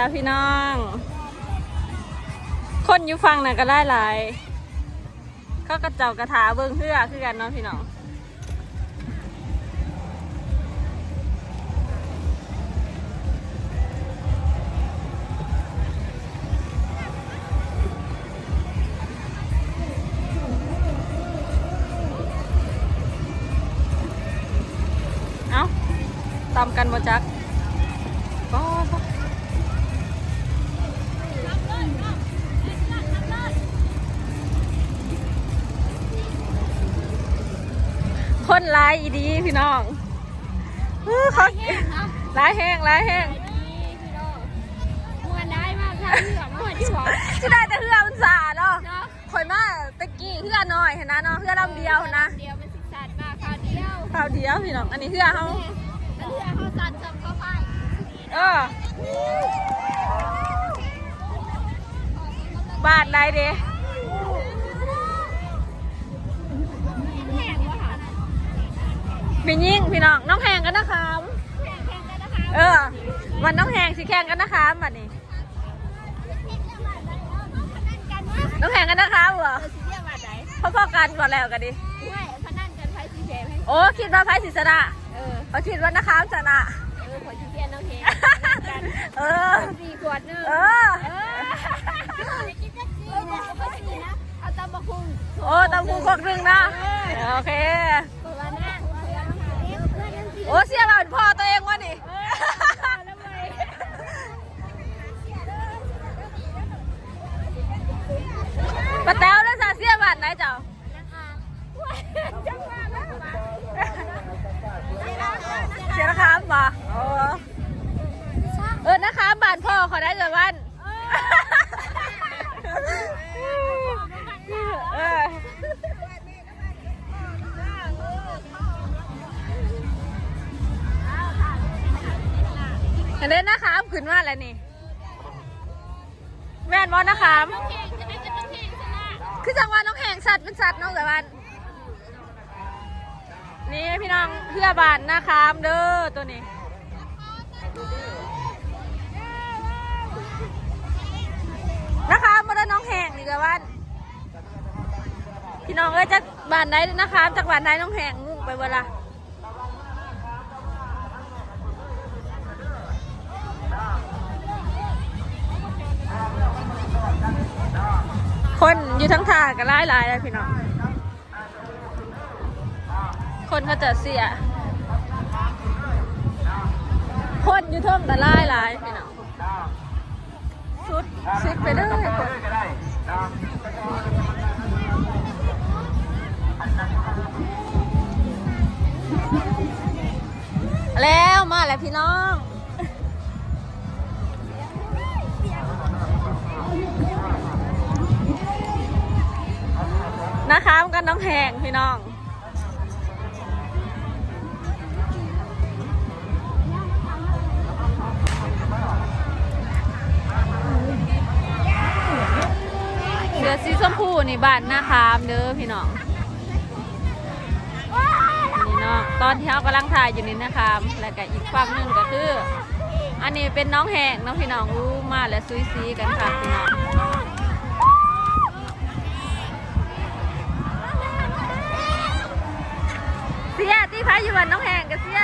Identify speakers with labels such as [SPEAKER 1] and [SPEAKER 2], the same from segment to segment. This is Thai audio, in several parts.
[SPEAKER 1] แล้
[SPEAKER 2] วพี่น้
[SPEAKER 1] อง คนอยู่ฟังน่ะก็ได้หลายเขากระเจ้ากระถาเบิ่งเพื่อคือกันเนาะพี่น้องเอ้าตามกันมาจัก คนร้ายอีดีพี่น้องอื้อเขาร้ายแห้งร้ายแห้ง
[SPEAKER 3] มวนได้มากค่ะเหลือมวนที่หัว
[SPEAKER 1] ที่ได้แต่เพื่อมันสาเนาะ
[SPEAKER 3] เนาะ
[SPEAKER 1] ข่อยมาตะกี้เพื่อน้อยเห็นนะเนาะเพื่อลำเดียวนะ
[SPEAKER 3] เดียวเป็นสิกสัตว์มาคราวเดียว
[SPEAKER 1] คราวเดียวพี่น้อง อันนี้เพื่อเขา
[SPEAKER 3] แล้วเรือเขาสัตว์จับเข้าไป
[SPEAKER 1] เออบาทไรเด้ พี่ยิ่งพี่น้องน้องแหงกันนะคะ
[SPEAKER 3] แห้งแห้งกันนะคะ
[SPEAKER 1] เออ วันน้องแหงสิแข่งกันนะคะบัดนี้
[SPEAKER 3] กันวะ
[SPEAKER 1] น้องแหงกันนะคะเหรอ
[SPEAKER 3] เออสิเรียกว่าไหน
[SPEAKER 1] พ่อๆกันก่อนแล้วกันดิ
[SPEAKER 3] ไม่พนันกันไฟสีแดงให้
[SPEAKER 1] โอ้คิดว่าไพ่สิชนะ
[SPEAKER 3] เออ
[SPEAKER 1] เขาคิดว่านะคะชนะ
[SPEAKER 3] เออขอจีเทียนน้องเทกัน
[SPEAKER 1] เออ
[SPEAKER 3] สี่ขวดนึง
[SPEAKER 1] เออ
[SPEAKER 3] เออกินจะสี่เอาสี่นะเอาตำบะคุง
[SPEAKER 1] โอ้ตำคูกอกหนึ่งนะโอเค
[SPEAKER 3] อนยังสี่
[SPEAKER 1] โอ้เสียบาเป็นพ่อตัวเองวะนี่
[SPEAKER 3] แล้วไง
[SPEAKER 1] ปะแต้วได้สาเสียบาทไหนเจ้า
[SPEAKER 3] นะคะจังหวะแล้วมา
[SPEAKER 1] เสียนะคะบ่โอ้เออนะคะบานพ่อขอได้เกิดวัน อันนี้นะคะขึ้นมาแล้วนี่ แม่นบอนะคะคือจังหวะน้องแหงสัตว์เป็นสัตว์น้องแต่วันนี่พี่น้องเพื่อบานนะคะเด้อตัวนี้นะคะมาได้น้องแหงนี่กับวันพี่น้องเอ้ยจากบ้านไหนนะคะจากบ้านไหนน้องแหงงุ่งไปเวลา คนอยู่ทั้งท่าก็หลายหลายเลยพี่น้อง คนก็จะเสีย คนอยู่เท่งก็หลายหลายพี่น้องสุดซิดไปเลยคน
[SPEAKER 3] ก็ได้นะ
[SPEAKER 1] แล้วมาแล้วพี่น้อง นะคะมันก็น้องแหงพี่น้อง เสือสีชมพูนี่บ้านหน้าคามเด้อพี่น้องนี่เนาะตอนที่เขากำลังถ่ายอยู่นี่นะคะแล้วก็อีกฝั่งหนึ่งก็คือ อันนี้เป็นน้องแหงน้องพี่น้องรู้มาและซุยซีกันค่ะพี่น้อง เสียที่พายอยู่วันน้องแหงกับเสีย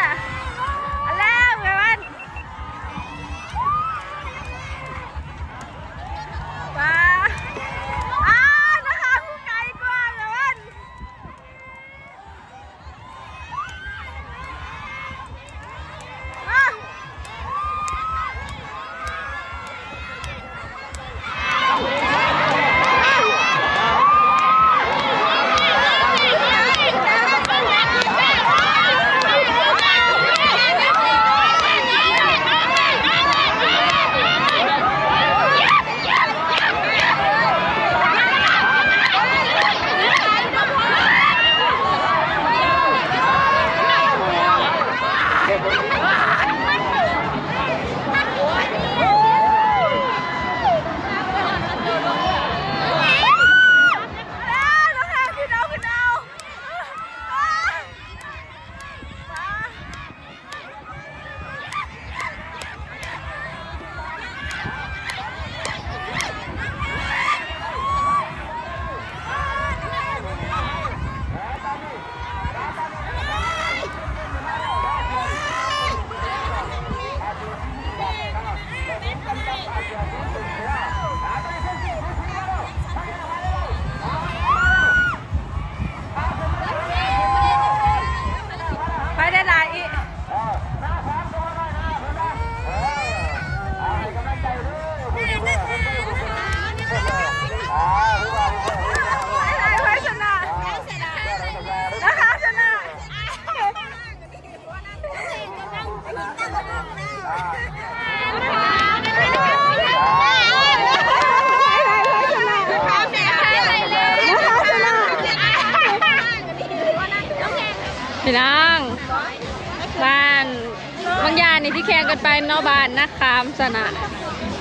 [SPEAKER 1] นนี่ที่แข่งกันไปเนอกบ้านนะคะชนะ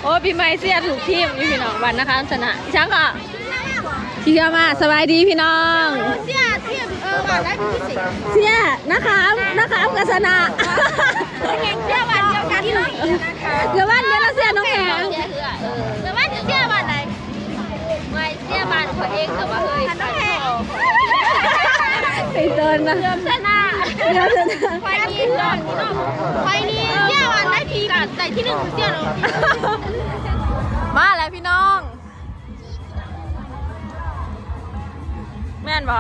[SPEAKER 1] โอ้พี่ไม่เสียถูกทีมอยู่พี่น้องบ้านนะคะชนะช้างก็เชียร์มาสบายดีพี่น้อง
[SPEAKER 4] เสียเทียบเออว่าได้พิเศษ
[SPEAKER 1] เสียนะคะนะคะกัสนะ
[SPEAKER 4] แข่งเสียวันเดียวกันเลย
[SPEAKER 1] เดี๋ยววันเดี๋ยวเราเสียน้องแข็ง
[SPEAKER 4] แต่ว่าจะเสียวันไหนไม่เสียวันตัวเองแต่ว่าเฮ้ยน้องแข่ง
[SPEAKER 1] ไอเตินนะ
[SPEAKER 4] เริ่มชนะ
[SPEAKER 1] เดี๋ยวเติน
[SPEAKER 4] ไฟนี้ก่อนไฟนี้เสียวันได้ทีกันแต่ที่หนึ่งเสียเรา
[SPEAKER 1] มาแล้วพี่น้อง แม่นบ่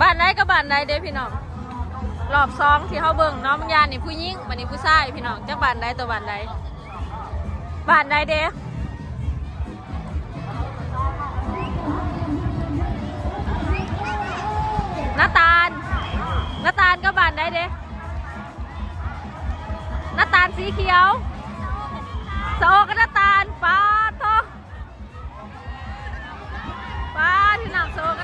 [SPEAKER 1] บ้านไหนก็บ้านไหนเด้พี่น้องรอบสองที่เขาเบิ่งน้องยานนี่ผู้หญิงบันนี้ผู้ชายพี่น้องจากบ้านใดตัวบ้านใดบ้านใดเด้หน้าตา น้าตาลก็บานได้เด้น้าตาลสีเขียวโซก็น้าตาลป้าโตป้าที่หนักโซก็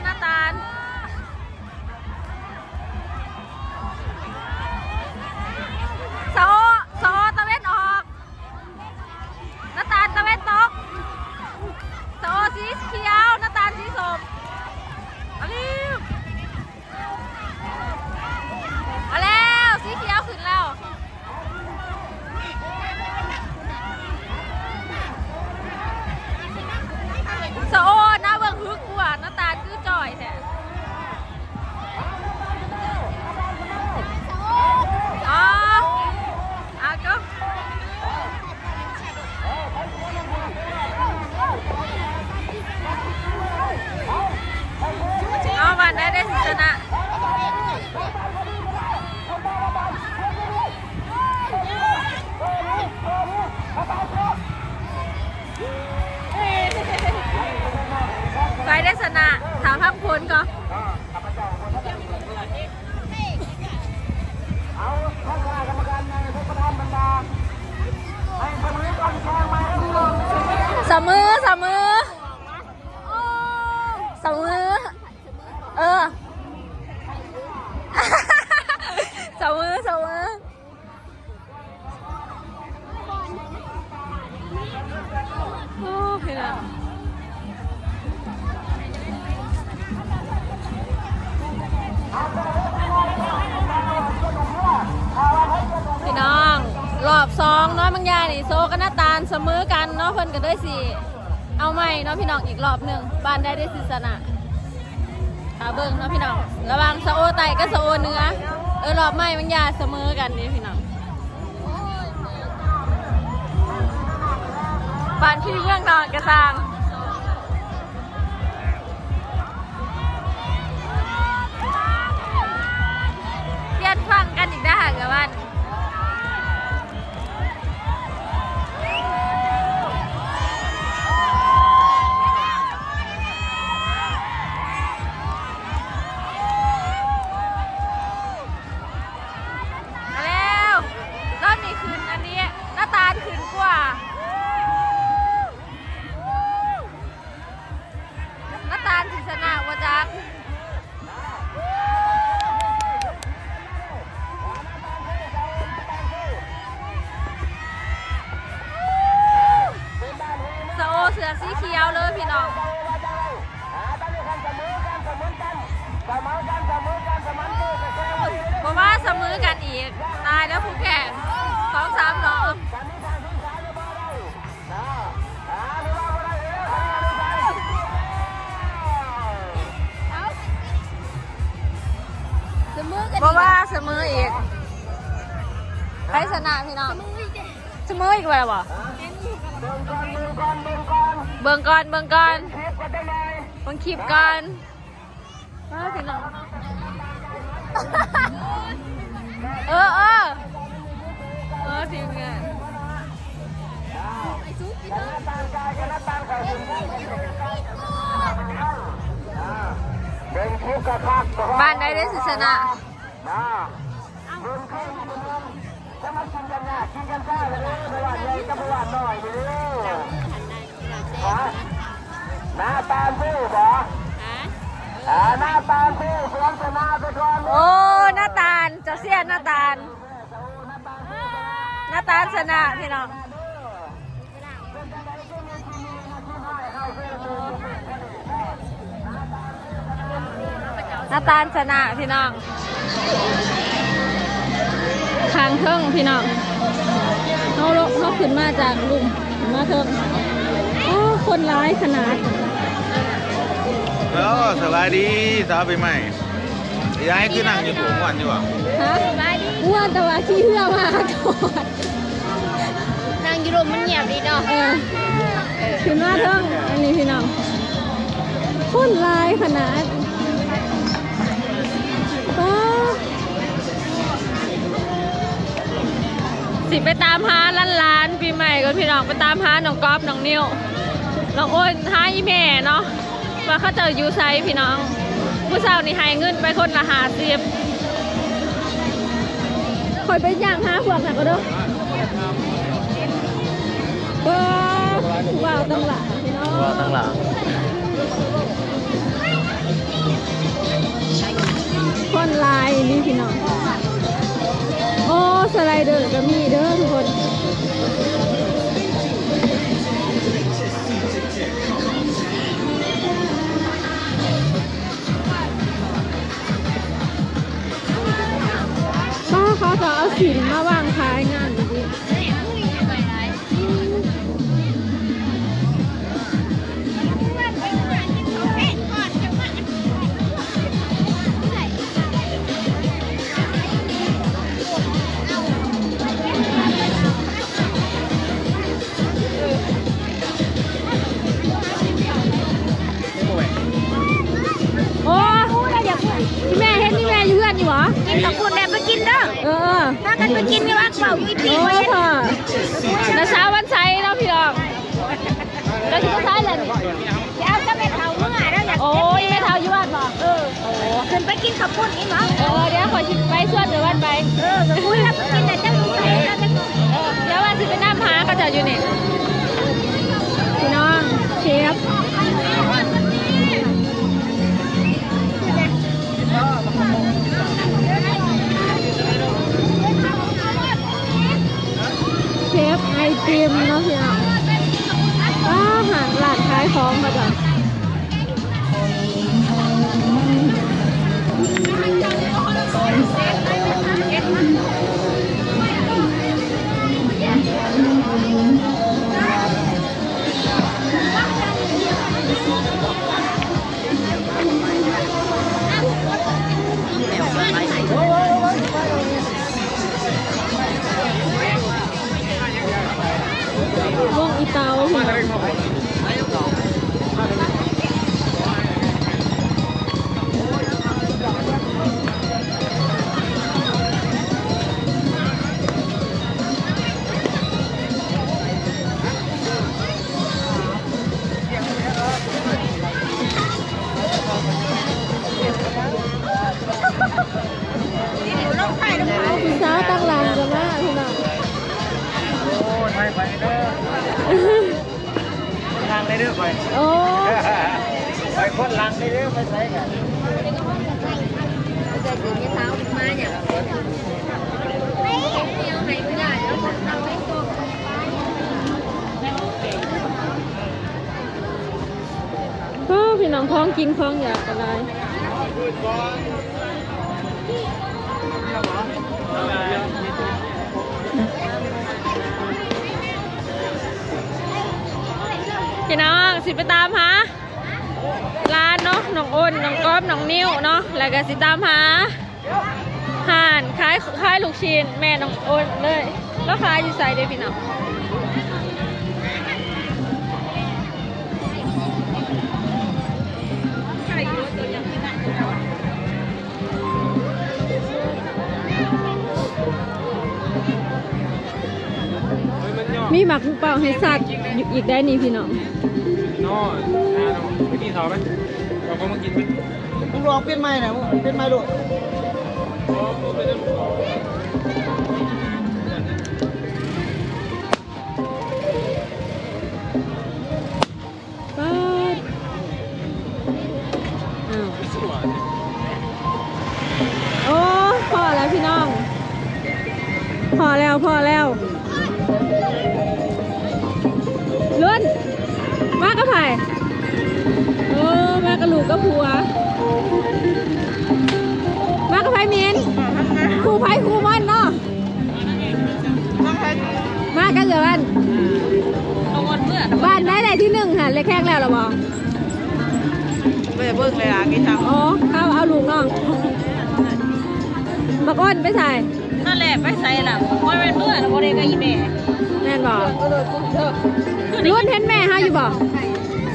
[SPEAKER 1] สมอกั
[SPEAKER 3] นเนาะ
[SPEAKER 1] เพิ่นก็ได้สิเอาใหม่เนาะพี่น้องอีกรอบหนึ่งบ้านได้ได้สิสนะขาเบิ้งเนาะพี่น้องระหวังสะโอไตกับสะโอเนื้อเออรอบใหม่มันยาเสมอกันนี่พี่น้องบ้านพี่เรื่องนอนกระซัง ราะว่าเสมออีกใครชนะพี่น้องเสมออีกแล้วบ่เบิ่งก่อนเบิ่งก่อนเบิ่งคลิปก่อนมาพี่น้องเออเออเออทีมงาน
[SPEAKER 3] เป็นทุกข์กระทัก
[SPEAKER 1] บ้านได้ได้สิชนะ
[SPEAKER 3] นะเบิ่งขึ้นจะมากินกันนี่ยกินกันซ่าเลยนะเมื่อวานเลยจะเมื่อวานหน่อยเลยฮะหน้าตาสู้บอหน้าตาสู้เสียงชนะไปก่อน
[SPEAKER 1] โอ้หน้าตาลจะเสียหน้าตาลหน้าตาลชนะพี่น้องหน้าตาลชนะพี่น้อง ทางเทิงพี่น้องเขาลเขาขึ้นมาจากหลุมขึ้นมาเทิงโอ้คนร้ายขนาด
[SPEAKER 5] แล้วสบายดีสาวไปใหม่ย้ายคือนั่งอยู่ผมวันอยู่อะ
[SPEAKER 1] ฮะอ้วนแต่ว่าขี้เหื่อมากก่อน
[SPEAKER 4] นางยูโรมันเงียบดีเนาะ
[SPEAKER 1] เออขึ้นมาเทิงอันนี้พี่น้องคนร้ายขนาด สิไปตามหาล้านล้านปีใหม่ก่อนพี่น้องไปตามหาน้องก๊อฟน้องนิวน้องอ้นหาอีแม่เนาะว่าเขาเจออยู่ไซพี่น้อง ผู้สาวนี่ให้เงินไปคนละหาเสียบคอยไปย่างหาพวกน่ะก็เด้อว้าวว้าวตั้งหลังพี่น้อง
[SPEAKER 5] ว่าตั้งหลัง
[SPEAKER 1] คนลายนี่พี่น้อง สไลเดอร์ก็มีเด้อทุกคนป้าเขาจะเอาสินมาวางขายงาน ฟไอติมเนาะพี่น้องอาหารหลานขายของมาจ้ะ พี่น้องสิ
[SPEAKER 3] ไป
[SPEAKER 4] ตา
[SPEAKER 1] มหาร้านเนาะน้องอ้นน้องก๊อฟน้องนิ้วเนาะแล้วก็สิตามหาห่านขายขายลูกชิ้นแม่น้องอ้นเลยแล้วขายอยู่ใส่เด้อพี่น้องมีหมักลูกเป่าให้สัตว์อยู่อีกได้นี่พี่น้อง
[SPEAKER 5] นอนนะน้องไปกินข้าไหมเราก็มากินไหม
[SPEAKER 3] มึงลองเปลี่ยนใหม่นะมึงเปลี่ยนใหม่ลู
[SPEAKER 1] ป๊าดอ้าวโอ้พอแล้วพี่น้อง พอแล้วพอแล้วลุ้น มากระไผ่โอ้มากระลูกกระผัว มากระไผ่มินครูไผ่ครูมันเนาะมากันเหลือกันบ้านได้ไหนที่หนึ่งค่ะเลยแข่งแล้วเหรอบอ
[SPEAKER 6] ไม่ได้เบิ่งเลยอะกี่ท
[SPEAKER 1] อ๋อเอาเอาลูกน้องบักอ้นไปใส่ำ
[SPEAKER 6] นั่นแหละไปใส่ล่ะว่าเป็นเมื่อนะบ่ได้กับอีแม่
[SPEAKER 1] แม่นบอก รุ่นเห็นแม่เฮาอยู่บอก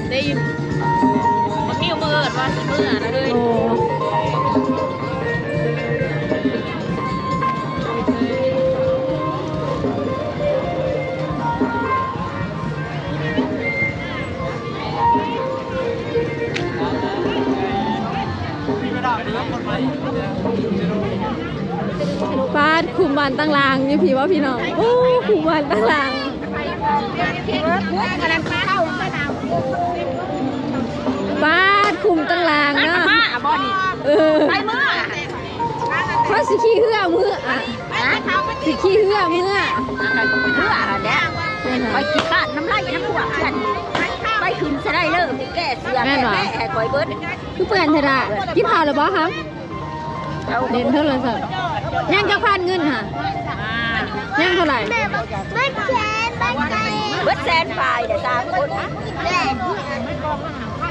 [SPEAKER 6] ได้ยินมันมีมือเอิดว่าสิเมื่อนะเลย
[SPEAKER 1] โอ้ฟาดคุมบานตั้งรางอยู่พี่ว่าพี่น้องโอ้คุมบานตั้งราง
[SPEAKER 4] กำลังเข้าก็น้
[SPEAKER 1] ฟาดคุมตั้งรางเนาะ
[SPEAKER 6] มาอะบ่นี่
[SPEAKER 1] เออ
[SPEAKER 6] ไปเมื่อ
[SPEAKER 1] เพราะสิขี้เหื่อมืออะ
[SPEAKER 6] นะเขาไป
[SPEAKER 1] สิขี้เหื่อมืออะ
[SPEAKER 6] เมื่อเนี่ย
[SPEAKER 1] แม่น
[SPEAKER 6] ไป
[SPEAKER 1] บ่
[SPEAKER 6] กินบ้านน้ำลายน้ำพวกเพื่อนไปขึ้นซะได้เลยแก้เสือแม่แม่ให้คอยเบิด
[SPEAKER 1] คือเปื่อนเถอะดะกินข้าวหรือบ่ครับเด่นเท่าไหร่สักยังจะพันเงินค่ะยังเท่าไหร่ำ
[SPEAKER 4] ไม่แชร์ไม่ไกล
[SPEAKER 6] เบิดแสนปลายเดี๋ยวตามคนนะ
[SPEAKER 4] แม่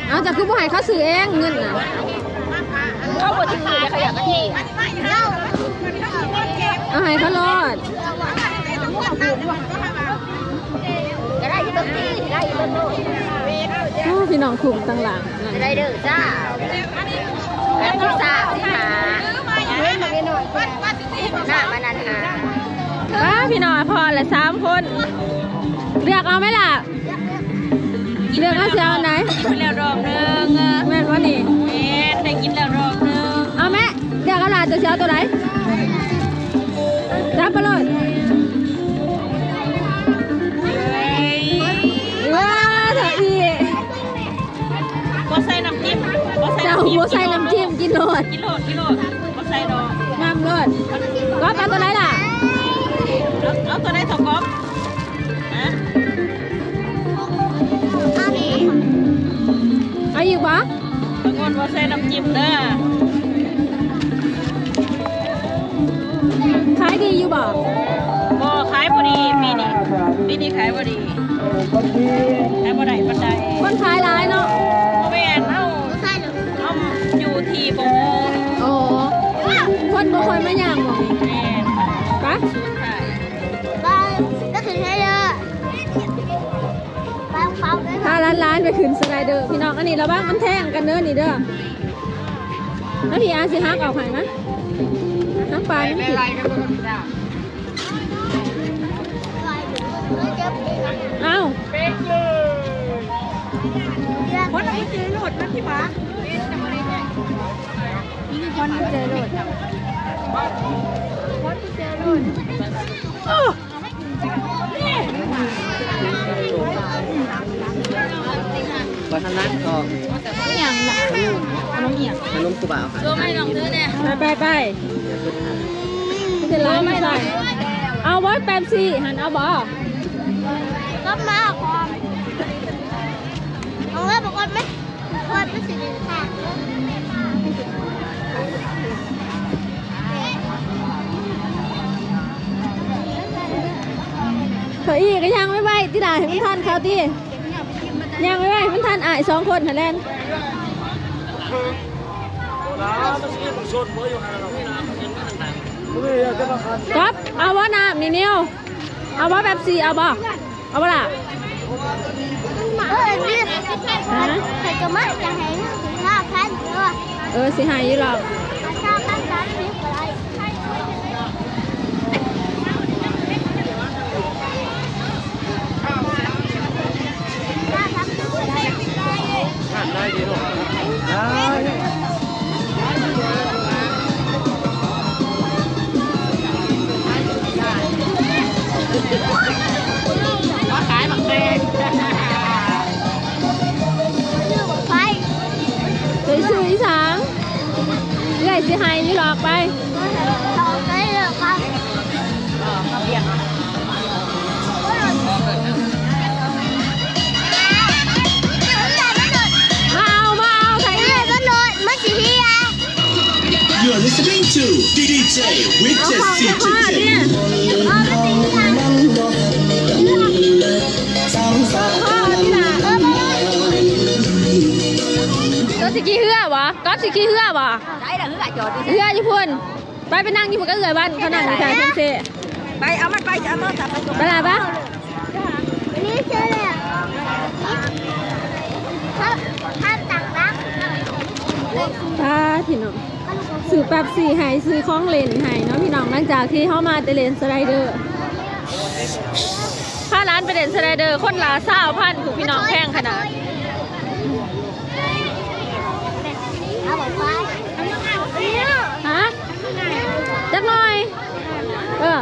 [SPEAKER 1] เอาจากคือผู้ให้เขาซื้อเองเงินน่ะ
[SPEAKER 6] เขาบ่ถือเดี๋ยวเขาอยากกันที่
[SPEAKER 1] เอาให้เขารอด
[SPEAKER 6] ก็ได้ยี่ต้นที่ได้ยี่ต้นโน้น
[SPEAKER 1] โอ้พี่น้องคุมตั้งหลังนั่น
[SPEAKER 6] ได้เด้อจ้าแล้วที่สามที่หาหน้ามันนันหา
[SPEAKER 1] ว้าพี่น้องพอละสามคน เลือกเอาไหมล่ะ เลือกเอาเสียเอาไหน
[SPEAKER 6] กินแล้วรอบนึง
[SPEAKER 1] แม่นว่านี่
[SPEAKER 6] แม่ได้กินแล้วรอบนึง
[SPEAKER 1] เอาไหมจ้าตัวไหนจับไปเลยว้าเถอะอี
[SPEAKER 6] บ่ใส่น้ำจิ้มบ่ใส่
[SPEAKER 1] เจ้าหัวใส่น้ำจิ้มกินโลด
[SPEAKER 6] กิโลกิโลบ่ใส่ดอก
[SPEAKER 1] น้ำโลดก็ปลาตัวไหนล่ะ
[SPEAKER 6] เอาเอาตัวได้ถกก๊อบ
[SPEAKER 1] ปะ
[SPEAKER 6] บางคนบ่ใส่น้ำจิ้มเด้อ
[SPEAKER 1] ขายดีอยู่บ่
[SPEAKER 6] บ่ขายบ่ดีปีนี้ปีนี้ขายบ่ดีขายบ่ได้ปานใด
[SPEAKER 1] คนขายร้ายเนาะ
[SPEAKER 6] บ่แม่นเฮาเอาอยู่ที่บ่โมง
[SPEAKER 1] โอ้คนบ่ค่อยมาย่างบ่มี ถ้าร้านร้านๆไปขึ้นสไลเดอร์พี่น้องอันนี้ระวังมันแท่งกันเด้อนี่เด้อแล้วพี่อาสิฮักออกให้นะฮักปลายไม่ผิดเอ้า
[SPEAKER 6] คนละซื้อโลดนะพี่หมา
[SPEAKER 1] คนเจอโดด วัฒนธรรมอย่างละขนมเอียง
[SPEAKER 7] ขนมกูบ่าวค่ะ
[SPEAKER 6] ตัวไม่ลองซื้อเนี่ย
[SPEAKER 1] ไปไปไปจะร้านไม่ได้เอาไว้แป๊บซี่หันเอาบ่
[SPEAKER 4] ก็มาขอเอาไว้บอกว่าไม่ว่าไม่สิเดินทาง
[SPEAKER 1] เฮ้ยก็ยังไม่ไหวที่ไหนให้มันทันเขาที่ ยังไม่ไหวให้มันทันอ่ายสองคนหันแลนก๊อฟเอาว่าน้ำนี่เนี่ยวเอาว่าแบบสี่เอาบ่เอาบ่ล่ะ
[SPEAKER 4] เออนี่ใครจะมาจะให้ถึงห้าพันเออ
[SPEAKER 1] เออสิใหายอยู่หรอก
[SPEAKER 4] อาชาพันสามสิบอะไรห้าพันสิบ อะไร
[SPEAKER 7] ได้ดีหรอได้
[SPEAKER 6] ขายบักแดง
[SPEAKER 4] ชื่อบ
[SPEAKER 8] You're listening to DJ with
[SPEAKER 1] เอา
[SPEAKER 8] the
[SPEAKER 1] ของจะพลาดเนี่ย
[SPEAKER 4] เอามาสิพี่อะ
[SPEAKER 1] พ่อที่น่ะ
[SPEAKER 4] เออมาเลย
[SPEAKER 1] ตัวสิกี้เหือวะก๊อฟสิกี้เหือวะ
[SPEAKER 6] ได้ละคือจอด
[SPEAKER 1] เหืออยู่พุ่นไปไปนั่งอยู่พุ่นก็เหือบ้านเขานั่งอยู่ชายเซนเซ่
[SPEAKER 6] ไปเอามันไปจะเอาโทรศัพท์ไปส่ง
[SPEAKER 1] ไปไหนปะ
[SPEAKER 4] นี่เชื่อเลยอะถ้าถ้าตักรัก
[SPEAKER 1] ป้าพี่น้อง ซื้อแป๊บซี่ให้ซื้อของเล่นให้เนาะพี่น้องหลังจากที่เข้ามาแต่เล่นสไลเดอร์ถ้าร้านไปเล่นสไลเดอร์คนละสาวพันถูกพี่น้องแพงขนาด
[SPEAKER 4] เอาบอกไฟเนี่ย
[SPEAKER 1] ฮะจักหน่อย เออ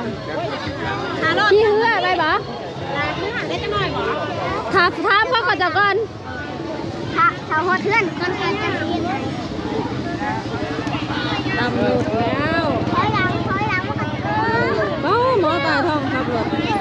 [SPEAKER 1] พี่เหือไปปะ
[SPEAKER 4] เล็กน้อยบอก
[SPEAKER 1] ถามถามพ่อก่อนจะก่อน
[SPEAKER 4] ถ้าถ้าหัวเทือนคนกันจะกิน
[SPEAKER 1] tầm một kéo có một tài thông học luật.